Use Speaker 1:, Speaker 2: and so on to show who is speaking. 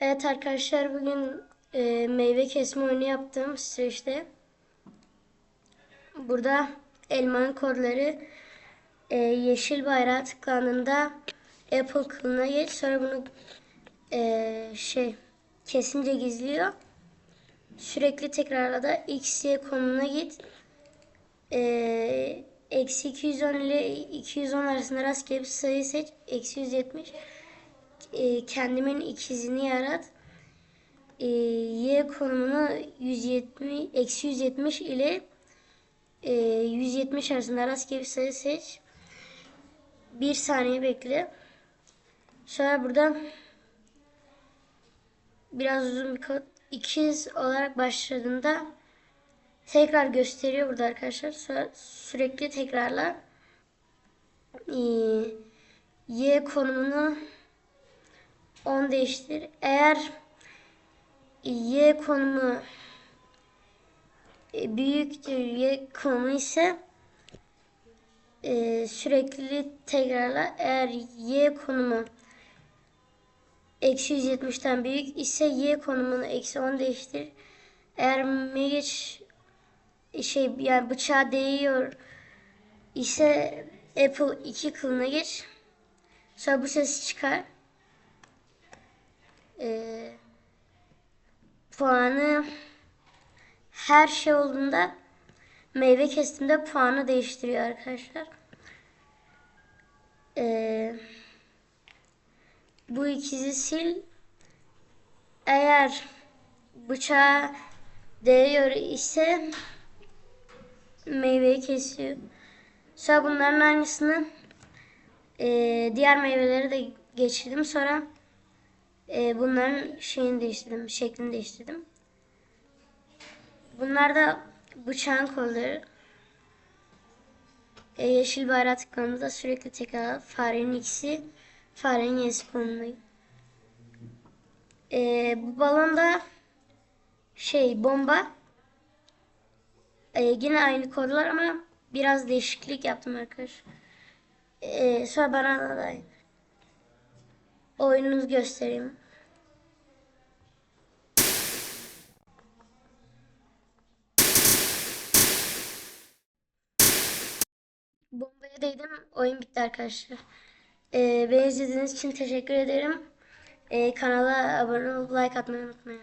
Speaker 1: Evet arkadaşlar bugün e, meyve kesme oyunu yaptım süreçte. Burada elmanın kodları e, yeşil bayrağa tıklandığında Apple kılına geç sonra bunu e, şey kesince gizliyor. Sürekli tekrarla da X, Y konumuna git. E, Eksi 210 ile 210 arasında rastgele bir sayı seç. Eksi 170 e, kendimin ikizini yarat. E, y konumunu 170 eksi 170 ile e, 170 arasında rastgele bir sayı seç. Bir saniye bekle. Sonra burada biraz uzun bir. İkiz olarak başladığında tekrar gösteriyor burada arkadaşlar. Sonra sürekli tekrarla. E, y konumunu 10 değiştir. Eğer y konumu e, büyüktür y konumu ise e, sürekli tekrarla. Eğer y konumu eksi 170'ten büyük ise y konumunu eksi 10 değiştir. Eğer megeç şey yani bıçağa değiyor ise Apple 2 kılına geç. Sonra bu ses çıkar e, puanı her şey olduğunda meyve kestiğimde puanı değiştiriyor arkadaşlar. E, bu ikizi sil. Eğer bıçağa değiyor ise meyveyi kesiyor. Sonra bunların aynısını e, diğer meyveleri de geçirdim. Sonra e, bunların şeyini değiştirdim, şeklini değiştirdim. Bunlar da bıçağın kolları. E, yeşil bayrağı tıkladığımızda sürekli tekrar farenin ikisi farenin yesi konumunda. E, bu balonda şey bomba. E, yine aynı kodlar ama biraz değişiklik yaptım arkadaşlar. E, sonra bana da oyununuzu göstereyim. Bombaya değdim. Oyun bitti arkadaşlar. Ee, beni izlediğiniz için teşekkür ederim. Ee, kanala abone olup like atmayı unutmayın.